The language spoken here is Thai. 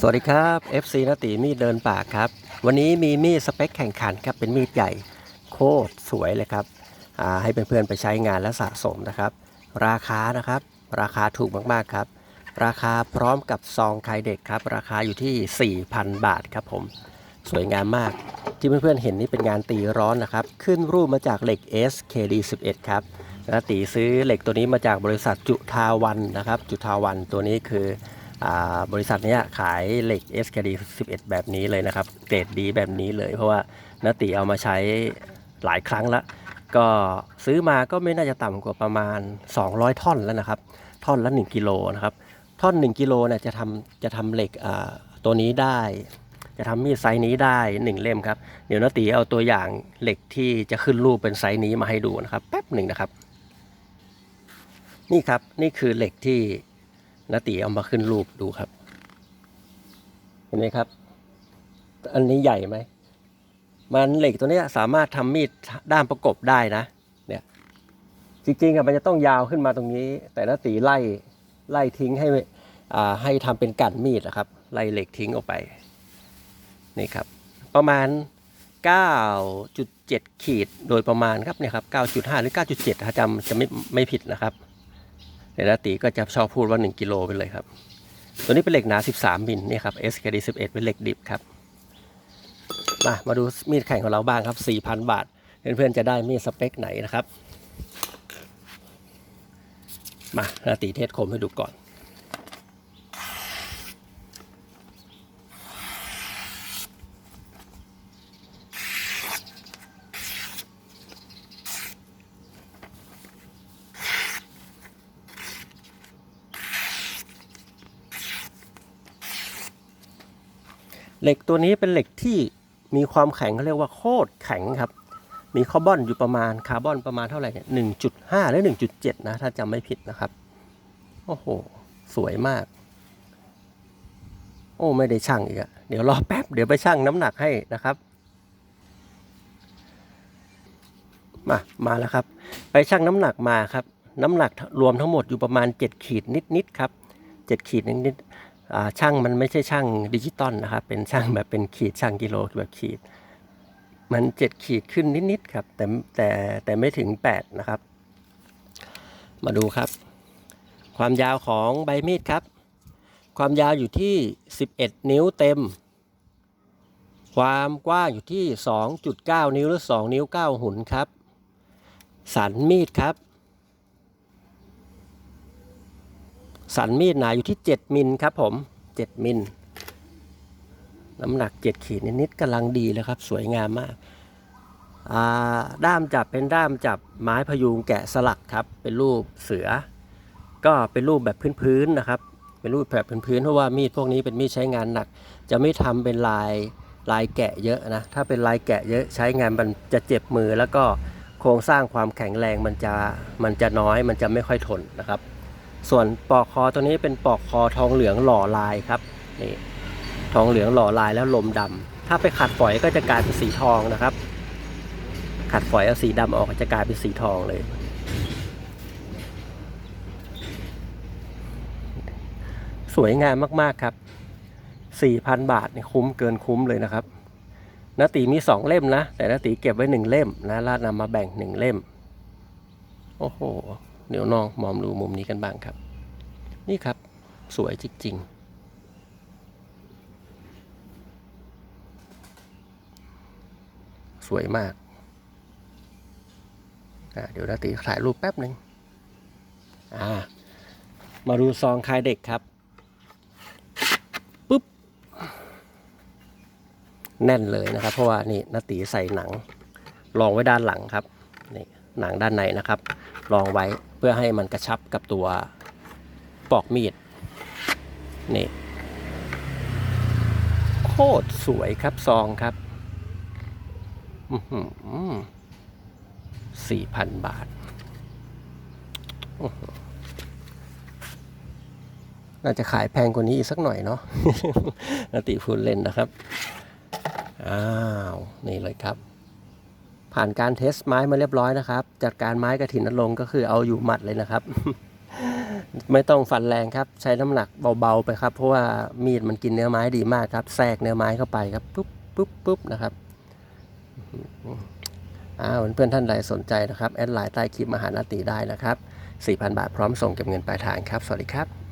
สวัสดีครับ FC นาตีมีดเดินป่าครับ วันนี้มีมีดสเปคแข่งขันครับเป็นมีดใหญ่โคตรสวยเลยครับให้เพื่อนๆไปใช้งานและสะสมนะครับ ราคานะครับ ราคาถูกมากๆครับ ราคาพร้อมกับซองคายเด็กครับ ราคาอยู่ที่ 4,000 บาทครับผมสวยงามมาก ที่เพื่อนๆเห็นนี่เป็นงานตีร้อนนะครับ ขึ้นรูปมาจากเหล็ก SKD 11 ครับนะตีซื้อเหล็กตัวนี้มาจากบริษัทจุทาวันนะครับ จุทาวันตัวนี้คือ บริษัทนี้ขายเหล็ก SKD 11 แบบนี้เลยนะครับ เกรดดีแบบนี้เลย เพราะว่านาตีเอามาใช้หลายครั้งแล้วก็ซื้อมาก็ไม่น่าจะต่ำกว่าประมาณ 200 ท่อนแล้วนะครับ ท่อนละ 1กิโลนะครับ ท่อน 1กิโลเนี่ยจะทำจะทำเหล็กตัวนี้ได้ จะทำมีดไซส์นี้ได้ 1 เล่มครับ เดี๋ยวนาตีเอาตัวอย่างเหล็กที่จะขึ้นรูปเป็นไซส์นี้มาให้ดูนะครับ แป๊บหนึ่งนะครับ นี่ครับนี่คือเหล็กที่ นาตีเอามาขึ้นรูปดูครับ เห็นไหมครับ อันนี้ใหญ่ไหม มันเหล็กตัวนี้สามารถทำมีดด้ามประกบได้นะ เนี่ย จริงๆอะมันจะต้องยาวขึ้นมาตรงนี้ แต่นาตีไล่ไล่ทิ้งให้ให้ทำเป็นกัดมีดนะครับ ไล่เหล็กทิ้งออกไป นี่ครับ ประมาณ 9.7 ขีดโดยประมาณครับเนี่ยครับ 9.5 หรือ 9.7 ถ้าจำจะไม่ไม่ผิดนะครับ เดี๋ยวนาตีก็จะชอบพูดว่า 1 กิโลไปเลยครับ ตัวนี้เป็นเหล็กหนา 13มิลนี่ครับ SKD 11 เป็นเหล็กดิบครับ มา มาดูมีดแข่งของเราบ้างครับ 4,000 บาท เพื่อนๆจะได้มีดสเปคไหนนะครับ มานาตีเทสคมให้ดูก่อน เหล็กตัวนี้เป็นเหล็กที่มีความแข็งเขาเรียกว่าโคตรแข็งครับ มีคาร์บอนอยู่ประมาณคาร์บอนประมาณเท่าไหร่เนี่ยหนึ่งจุดห้าหรือหนึ่งจุดเจ็ดนะ ถ้าจำไม่ผิดนะครับ โอ้โห สวยมาก โอ้ไม่ได้ช่างอีกอะเดี๋ยวรอแป๊บ เดี๋ยวไปช่างน้ำหนักให้นะครับ มา มาแล้วครับ ไปชั่งน้ำหนักมาครับ น้ำหนักรวมทั้งหมดอยู่ประมาณ 7 ขีดนิดๆครับ 7 ขีดนิดๆ ช่างมันไม่ใช่ช่างดิจิตอลนะครับ เป็นช่างแบบเป็นขีดช่างกิโลแบบขีด มัน7ขีดขึ้นนิดๆครับ แต่แต่แต่ไม่ถึง8นะครับ มาดูครับ ความยาวของใบมีดครับ ความยาวอยู่ที่ 11 นิ้วเต็ม ความกว้างอยู่ที่ 2.9 นิ้วหรือ 2 นิ้ว 9 หุนครับ สันมีดครับ สันมีดหนาอยู่ที่ 7 มิลครับผม 7 มิล น้ำหนัก 7 ขีดนิดๆกำลังดีเลยครับ สวยงามมากาด้ามจับเป็นด้ามจับไม้พยุงแกะสลักครับ เป็นรูปเสือ ก็เป็นรูปแบบพื้นๆนะครับ เป็นรูปแบบพื้นๆเพราะว่ามีดพวกนี้เป็นมีดใช้งานหนัก จะไม่ทำเป็นลายลายแกะเยอะนะ ถ้าเป็นลายแกะเยอะใช้งานมันจะเจ็บมือแล้วก็โครงสร้างความแข็งแรงมันจะมันจะน้อยมันจะไม่ค่อยทนนะครับ ส่วนปอกคอตัวนี้เป็นปอกคอทองเหลืองหล่อลายครับนี่ทองเหลืองหล่อลายแล้วลมดำถ้าไปขัดฝอยก็จะกลายเป็นสีทองนะครับ ขัดฝอยเอาสีดำออกก็จะกลายเป็นสีทองเลย สวยงามมากๆครับ 4,000 บาทเนี่ยคุ้มเกินคุ้มเลยนะครับนาตีมีสองเล่มนะ แต่นาตีเก็บไว้หนึ่งเล่มนะล้วนำมาแบ่งหนึ่งเล่ม โอ้โห เดี๋ยวน้องมอมดูมุมนี้กันบ้างครับ นี่ครับสวยจริง ๆ สวยมาก เดี๋ยวนาตีถ่ายรูปแป๊บหนึ่งมาดูซองคลายเด็กครับปุ๊บ แน่นเลยนะครับ เพราะว่านี่นาตีใส่หนังรองไว้ด้านหลังครับนี่ หนังด้านในนะครับ รองไว้เพื่อให้มันกระชับกับตัวปอกมีด นี่โคตรสวยครับซองครับสี่พันบาท น่าจะขายแพงกว่านี้อีกสักหน่อยเนาะนติพูดเล่นนะครับ อ้าว นี่เลยครับ ผ่านการเทสไม้มาเรียบร้อยนะครับ จัดการไม้กระถินนรงค์ก็คือเอาอยู่หมัดเลยนะครับ ไม่ต้องฟันแรงครับ ใช้น้ำหนักเบาๆไปครับ เพราะว่ามีดมันกินเนื้อไม้ดีมากครับแทรกเนื้อไม้เข้าไปครับปุ๊บปุ๊บปุ๊บนะครับอ้าวเพื่อนท่านใดสนใจนะครับ แอดไลน์ใต้คลิปมาหานาตีได้นะครับ 4,000 บาทพร้อมส่งเก็บเงินปลายทางครับ สวัสดีครับ